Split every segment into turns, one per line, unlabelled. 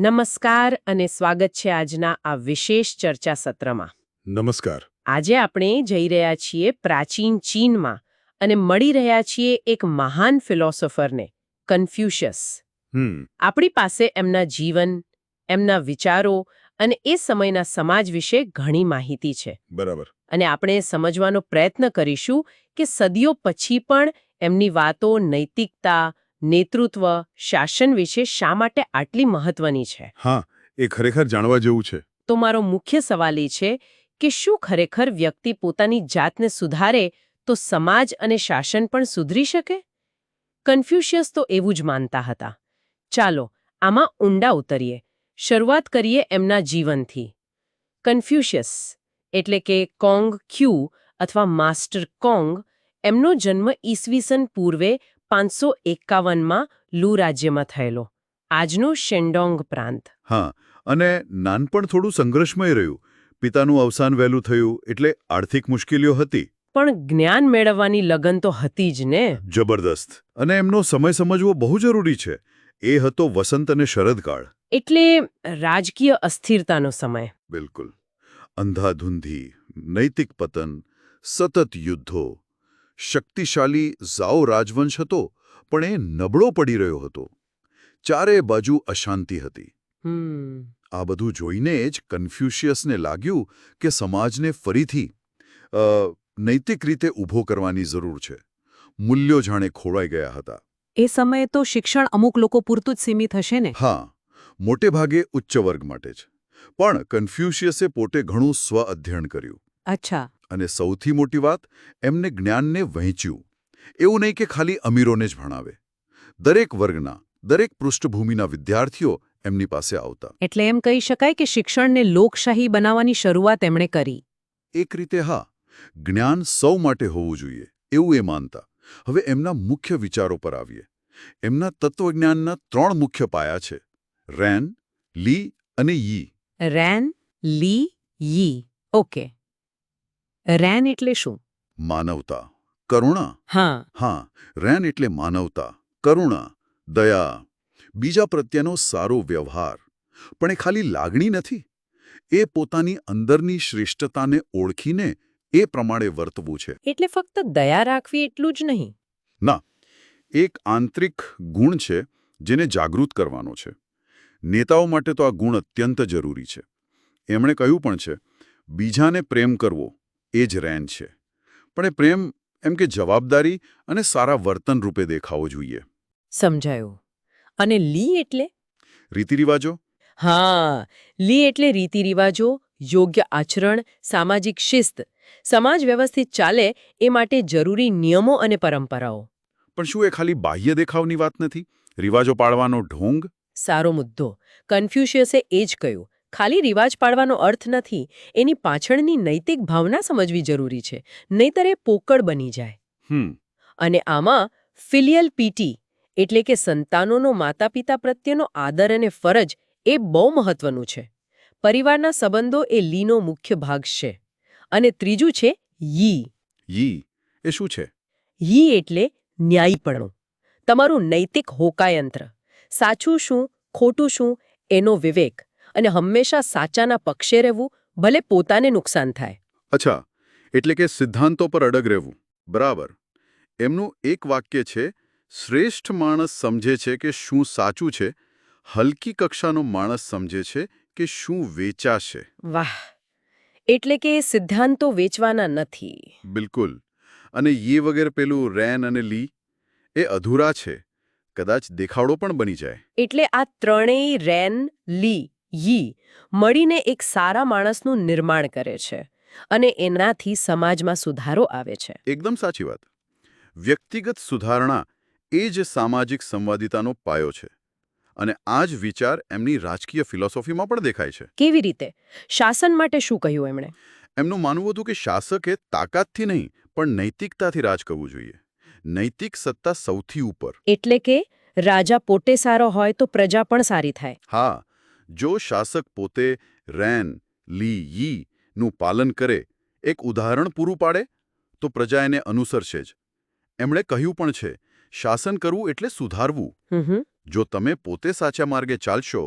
નમસ્કાર અને સ્વાગત છે આજના આ વિશેષ ચર્ચા સત્રમાં.
નમસ્કાર.
આજે આપણે જઈ રહ્યા છીએ પ્રાચીન ચીનમાં અને મળી રહ્યા છીએ એક મહાન ફિલોસોફરને કન્ફ્યુશિયસ. આપણી પાસે એમના જીવન એમના વિચારો અને એ સમયના સમાજ વિશે ઘણી માહિતી છે.
બરાબર.
અને આપણે સમજવાનો પ્રયત્ન કરીશું કે સદીઓ પછી પણ એમની વાતો નૈતિકતા નેતૃત્વ શાસન વિશે શા માટે આટલી મહત્વની છે?
હા એ ખરેખર જાણવા જેવું છે.
તો મારો મુખ્ય સવાલ એ છે કે શું ખરેખર વ્યક્તિ પોતાની જાતને સુધારે તો સમાજ અને શાસન પણ સુધરી શકે? કન્ફ્યુશિયસ તો એવું જ માનતા હતા. ચાલો આમાં ઊંડા ઉતરીએ. શરૂઆત કરીએ એમના જીવનથી. કન્ફ્યુશિયસ એટલે કે કોંગ ક્યુ અથવા માસ્ટર કોંગ એમનો જન્મ ઈસવીસન પૂર્વે પાંચસો એકાવનમાં લુ રાજ્યમાં થયેલો. આજનો શેન્ડોંગ પ્રાંત.
હા અને નાનપણ થોડું સંઘર્ષમય રહ્યું. પિતાનું અવસાન વહેલું થયું એટલે આર્થિક મુશ્કેલીઓ હતી.
પણ જ્ઞાન મેળવવાની લગન તો હતી જ ને?
જબરદસ્ત. અને એમનો સમય સમજવો બહુ જરૂરી છે. એ હતો વસંત અને શરદકાળ.
એટલે રાજકીય અસ્થિરતાનો સમય.
બિલકુલ. અંધાધૂંધી નૈતિક પતન સતત યુદ્ધો શક્તિશાળી ઝાઓ રાજવંશ હતો પણ એ નબળો પડી રહ્યો હતો. ચારે બાજુ અશાંતિ હતી. આ બધું જોઈને જ કન્ફ્યુશિયસને લાગ્યું કે સમાજને ફરીથી નૈતિક રીતે ઊભો કરવાની જરૂર છે. મૂલ્યો જાણે ખોવાઈ ગયા હતા.
એ સમયે તો શિક્ષણ અમુક લોકો પૂરતું જ સીમિત હશે ને?
હા મોટે ભાગે ઉચ્ચ વર્ગ માટે જ. પણ કન્ફ્યુશિયસે પોતે ઘણું સ્વ અધ્યયન કર્યું.
અચ્છા.
અને સૌથી મોટી વાત એમને જ્ઞાનને વહેંચ્યું. એવું નહીં કે ખાલી અમીરોને જ ભણાવે. દરેક વર્ગના દરેક પૃષ્ઠભૂમિના વિદ્યાર્થીઓ એમની પાસે આવતા.
એટલે એમ કહી શકાય કે શિક્ષણને લોકશાહી બનાવવાની શરૂઆત એમણે કરી.
એક રીતે હા જ્ઞાન સૌ માટે હોવું જોઈએ એવું એ માનતા. હવે એમના મુખ્ય વિચારો પર આવીએ. એમના તત્વજ્ઞાનના ત્રણ મુખ્ય પાયા છે. રેન લી અને યી.
રેન લી યી. ઓકે. રેન એટલે શું?
માનવતા કરુણા.
હા.
હા રેન એટલે માનવતા કરુણા દયા. બીજા પ્રત્યેનો સારો વ્યવહાર. પણ એ ખાલી લાગણી નથી. એ પોતાની અંદરની શ્રેષ્ઠતાને ઓળખીને એ પ્રમાણે વર્તવું છે.
એટલે ફક્ત દયા રાખવી એટલું જ નહીં.
ના એક આંતરિક ગુણ છે જેને જાગૃત કરવાનો છે. નેતાઓ માટે તો આ ગુણ અત્યંત જરૂરી છે. એમણે કહ્યું પણ છે બીજાને પ્રેમ કરવો એ જ રેન છે. પણ એ પ્રેમ એમ કે જવાબદારી અને સારા વર્તન રૂપે દેખાવો જોઈએ.
સમજાયું. અને લી એટલે?
રીતિરિવાજો?
હા લી એટલે રીતિરિવાજો યોગ્ય આચરણ સામાજિક શિસ્ત. સમાજ વ્યવસ્થિત ચાલે એ માટે જરૂરી નિયમો અને પરંપરાઓ.
પણ શું એ ખાલી બાહ્ય દેખાવની વાત નથી? રિવાજો પાળવાનો ઢોંગ?
સારો મુદ્દો. કન્ફ્યુશિયસે એ જ કહ્યું. ખાલી રિવાજ પાડવાનો અર્થ નથી એની પાછળની નૈતિક ભાવના સમજવી જરૂરી છે નહીતર એ પોકળ બની જાય.
હમ.
અને આમાં ફિલિયલ પીટી એટલે કે સંતાનોનો માતા પિતા પ્રત્યેનો આદર અને ફરજ એ બહુ મહત્વનું છે. પરિવારના સંબંધો એ લીનો મુખ્ય ભાગ છે. અને ત્રીજું છે યી.
યી એ શું છે?
યી એટલે ન્યાયીપણું. તમારું નૈતિક હોકાયંત્ર. સાચું શું ખોટું શું એનો વિવેક. અને હંમેશા સાચાના પક્ષે રહેવું ભલે પોતાને નુકસાન થાય.
અચ્છા એટલે કે સિદ્ધાંતો પર અડગ રહેવું. બરાબર. એમનું એક વાક્ય છે શ્રેષ્ઠ માણસ સમજે છે કે શું સાચું છે હલકી કક્ષાનો માણસ સમજે છે કે શું વેચાશે.
વાહ. એટલે કે સિદ્ધાંતો વેચવાના નથી.
બિલકુલ. અને યે વગેરે પેલું રેન અને લી એ અધૂરા છે. કદાચ દેખાડો પણ બની જાય.
એટલે આ ત્રણેય રેન લી યી મળીને એક સારા માણસનું નિર્માણ કરે છે અને એનાથી સમાજમાં સુધારો આવે છે.
એકદમ સાચી વાત. વ્યક્તિગત સુધારણા એ જ સામાજિક સંવાદિતાનો પાયો છે અને આ જ વિચાર એમની રાજકીય ફિલોસોફીમાં પણ દેખાય છે.
કેવી રીતે? શાસન માટે શું કહ્યું એમણે?
એમનું માનવું હતું કે શાસકે તાકાતથી નહીં પણ નૈતિકતાથી રાજ કરવું જોઈએ. નૈતિક સત્તા સૌથી ઉપર.
એટલે કે રાજા પોતે સારો હોય તો પ્રજા પણ સારી થાય.
હા જો શાસક પોતે રેન લી યી નું પાલન કરે એક ઉદાહરણ પૂરું પાડે તો પ્રજા એને અનુસરશે જ. એમણે કહ્યું પણ છે શાસન કરવું એટલે સુધારવું. જો તમે પોતે સાચા માર્ગે ચાલશો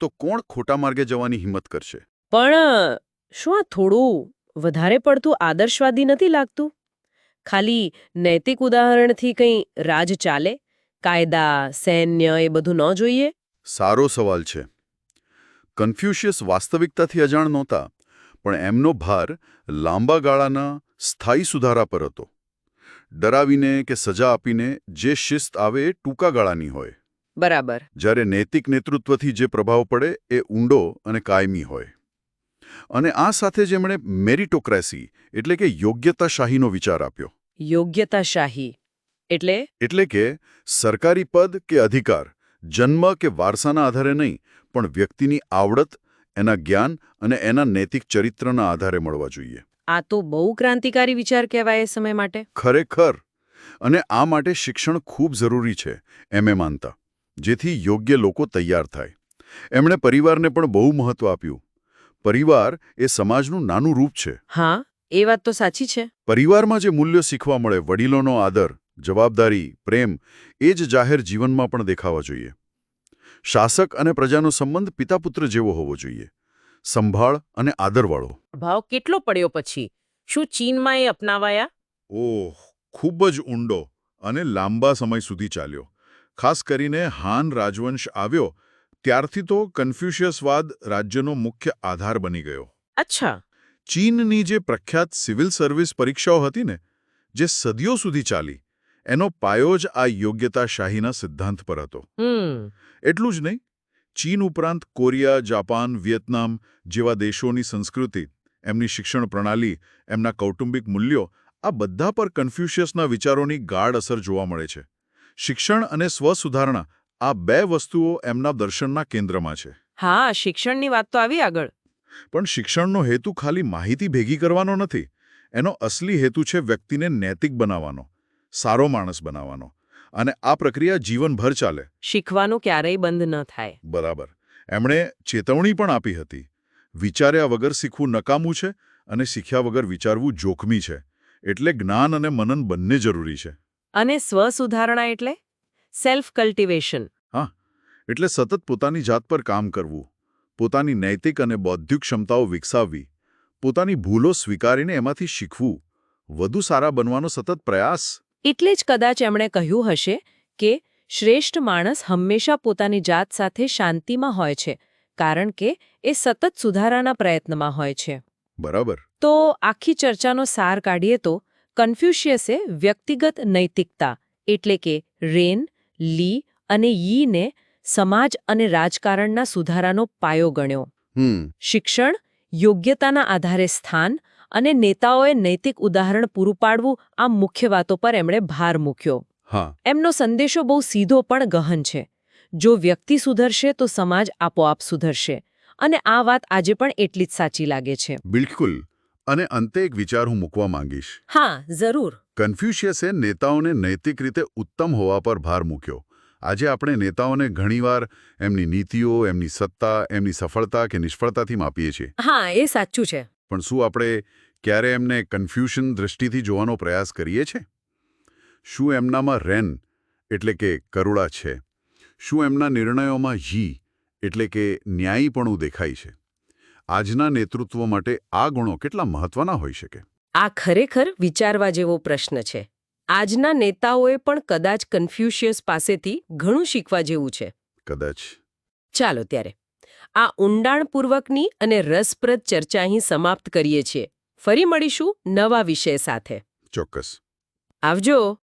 તો કોણ ખોટા માર્ગે જવાની હિંમત કરશે?
પણ શું આ થોડું વધારે પડતું આદર્શવાદી નથી લાગતું? ખાલી નૈતિક ઉદાહરણથી કંઈ રાજ ચાલે? કાયદા સૈન્ય એ બધું ન જોઈએ?
સારો સવાલ છે. કન્ફ્યુશિયસ વાસ્તવિકતાથી અજાણ નહોતા પણ એમનો ભાર લાંબા ગાળાના સ્થાયી સુધારા પર હતો. ડરાવીને કે સજા આપીને જે શિસ્ત આવે એ ટૂંકા ગાળાની હોય.
બરાબર.
જ્યારે નૈતિક નેતૃત્વથી જે પ્રભાવ પડે એ ઊંડો અને કાયમી હોય. અને આ સાથે જેમણે મેરિટોક્રેસી એટલે કે યોગ્યતાશાહીનો વિચાર આપ્યો.
યોગ્યતાશાહી. એટલે?
એટલે કે સરકારી પદ કે અધિકાર. જન્મ કે વારસાના આધારે નહીં પણ વ્યક્તિની આવડત એના જ્ઞાન અને એના નૈતિક ચરિત્રના આધારે મળવા જોઈએ.
આ તો બહુ ક્રાંતિકારી વિચાર કહેવાય એ સમય માટે.
ખરેખર. અને આ માટે શિક્ષણ ખૂબ જરૂરી છે એમ એ માનતા. જેથી યોગ્ય લોકો તૈયાર થાય. એમણે પરિવારને પણ બહુ મહત્વ આપ્યું. પરિવાર એ સમાજનું નાનું રૂપ છે.
હા એ વાત તો સાચી છે.
પરિવારમાં જે મૂલ્યો શીખવા મળે વડીલોનો આદર જવાબદારી પ્રેમ એ જ જાહેર જીવનમાં પણ દેખાવા જોઈએ. શાસક અને પ્રજાનો સંબંધ પિતાપુત્ર જેવો હોવો જોઈએ. સંભાળ અને આદરવાળો
ભાવ કેટલો પડ્યો પછી? શું ચીનમાં એ અપનાવાયા?
ઓહ ખૂબ જ ઊંડો અને લાંબા સમય સુધી ચાલ્યો. ખાસ કરીને હાન રાજવંશ આવ્યો ત્યારથી તો કન્ફ્યુશિયસવાદ રાજ્યનો મુખ્ય આધાર બની ગયો.
અચ્છા.
ચીનની જે પ્રખ્યાત સિવિલ સર્વિસ પરીક્ષાઓ હતી ને જે સદીઓ સુધી ચાલી એનો પાયો જ આ યોગ્યતાશાહીના સિદ્ધાંત પર હતો. એટલું જ નહીં ચીન ઉપરાંત કોરિયા જાપાન વિયેતનામ જેવા દેશોની સંસ્કૃતિ એમની શિક્ષણ પ્રણાલી એમના કૌટુંબિક મૂલ્યો આ બધા પર કન્ફ્યુશિયસના વિચારોની ગાઢ અસર જોવા મળે છે. શિક્ષણ અને સ્વસુધારણા આ બે વસ્તુઓ એમના દર્શનના કેન્દ્રમાં છે.
હા શિક્ષણની વાત તો આવી આગળ.
પણ શિક્ષણનો હેતુ ખાલી માહિતી ભેગી કરવાનો નથી એનો અસલી હેતુ છે વ્યક્તિને નૈતિક બનાવવાનો. સારો માણસ બનાવવાનો. અને આ પ્રક્રિયા જીવનભર ચાલે.
શીખવાનું ક્યારેય બંધ ન થાય.
બરાબર. એમણે ચેતવણી પણ આપી હતી. વિચાર્યા વગર શીખવું નકામું છે અને શીખ્યા વગર વિચારવું જોખમી છે. એટલે જ્ઞાન અને મનન બંને જરૂરી છે.
અને સ્વસુધારણા એટલે? સેલ્ફ કલ્ટિવેશન હા.
એટલે સતત પોતાની જાત પર કામ કરવું. પોતાની નૈતિક અને બૌદ્ધિક ક્ષમતાઓ વિકસાવવી. પોતાની ભૂલો સ્વીકારીને એમાંથી શીખવું. વધુ સારા બનવાનો સતત પ્રયાસ.
એટલે જ કદાચ એમણે કહ્યું હશે કે શ્રેષ્ઠ માણસ હંમેશા પોતાની જાત સાથે શાંતિમાં હોય છે કારણ કે એ સતત સુધારાના પ્રયત્નમાં હોય છે.
બરાબર.
તો આખી ચર્ચાનો સાર કાઢીએ તો કન્ફ્યુશિયસે વ્યક્તિગત નૈતિકતા એટલે કે રેન લી અને યીને સમાજ અને રાજકારણના સુધારાનો પાયો ગણ્યો. શિક્ષણ યોગ્યતાના આધારે સ્થાન અને નેતાઓએ નૈતિક ઉદાહરણ પૂરું પાડવું આ મુખ્ય વાતો પર એમણે ભાર મૂક્યો.
હા.
એમનો સંદેશો બહુ સીધો પણ ગહન છે. જો વ્યક્તિ સુધરશે તો સમાજ આપોઆપ સુધરશે. અને આ વાત આજે પણ એટલી જ સાચી લાગે છે.
બિલકુલ. અને અંતે એક વિચાર હું મૂકવા માંગીશ.
હા જરૂર.
કન્ફ્યુશિયસે નેતાઓને નૈતિક રીતે ઉત્તમ હોવા પર ભાર મૂક્યો. આજે આપણે નેતાઓને ઘણીવાર એમની નીતિઓ એમની સત્તા એમની સફળતા કે નિષ્ફળતાથી માપીએ છીએ.
હા એ સાચું છે.
પણ શું આપણે ક્યારે એમને કન્ફ્યુશન દૃષ્ટિથી જોવાનો પ્રયાસ કરીએ છીએ શું એમનામાં રેન એટલે કે કરુણા છે? શું એમના નિર્ણયોમાં યી એટલે કે ન્યાયીપણું દેખાય છે? આજના નેતૃત્વ માટે આ ગુણો કેટલા મહત્વના હોઈ શકે?
આ ખરેખર વિચારવા જેવો પ્રશ્ન છે. આજના નેતાઓએ પણ કદાચ કન્ફ્યુશિયસ પાસેથી ઘણું શીખવા જેવું છે.
કદાચ.
ચાલો ત્યારે. આ ઊંડાણપૂર્વકની અને રસપ્રદ ચર્ચા અહીં સમાપ્ત કરીએ છીએ. ફરી મળીશું નવા વિષય સાથે.
ચોક્કસ.
આવજો.